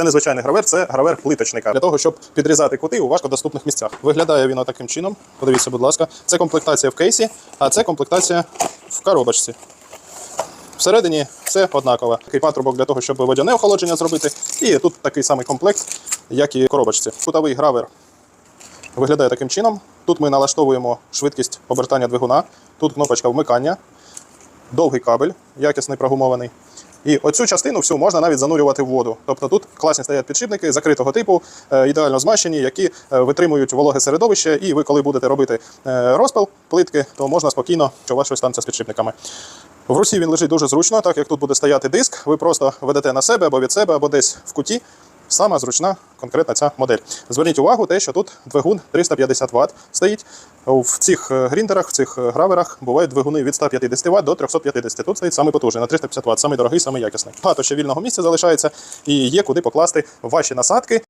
Це не звичайний гравер, це гравер плиточника для того, щоб підрізати кути у важкодоступних місцях. Виглядає він таким чином. Подивіться, будь ласка. Це комплектація в кейсі, а це комплектація в коробочці. Всередині все однаково. Такий патрубок для того, щоб водяне охолодження зробити. І тут такий самий комплект, як і коробочці. Кутовий гравер виглядає таким чином. Тут ми налаштовуємо швидкість обертання двигуна, тут кнопочка вмикання, довгий кабель, якісний прогумований. І оцю частину всю можна навіть занурювати в воду. Тобто тут класні стоять підшипники закритого типу, е, ідеально змащені, які е, витримують вологе середовище. І ви, коли будете робити е, розпил плитки, то можна спокійно, що щось станеться з підшипниками. В русі він лежить дуже зручно, так як тут буде стояти диск, ви просто ведете на себе або від себе, або десь в куті. Сама зручна конкретна ця модель. Зверніть увагу, те, що тут двигун 350 Вт стоїть. В цих е, гріндерах, в цих е, граверах бувають двигуни від 150 Вт до 350. Тут стоїть самий потужний на 350 Вт, самий дорогий, самий якісний. Багато ще вільного місця залишається і є куди покласти ваші насадки.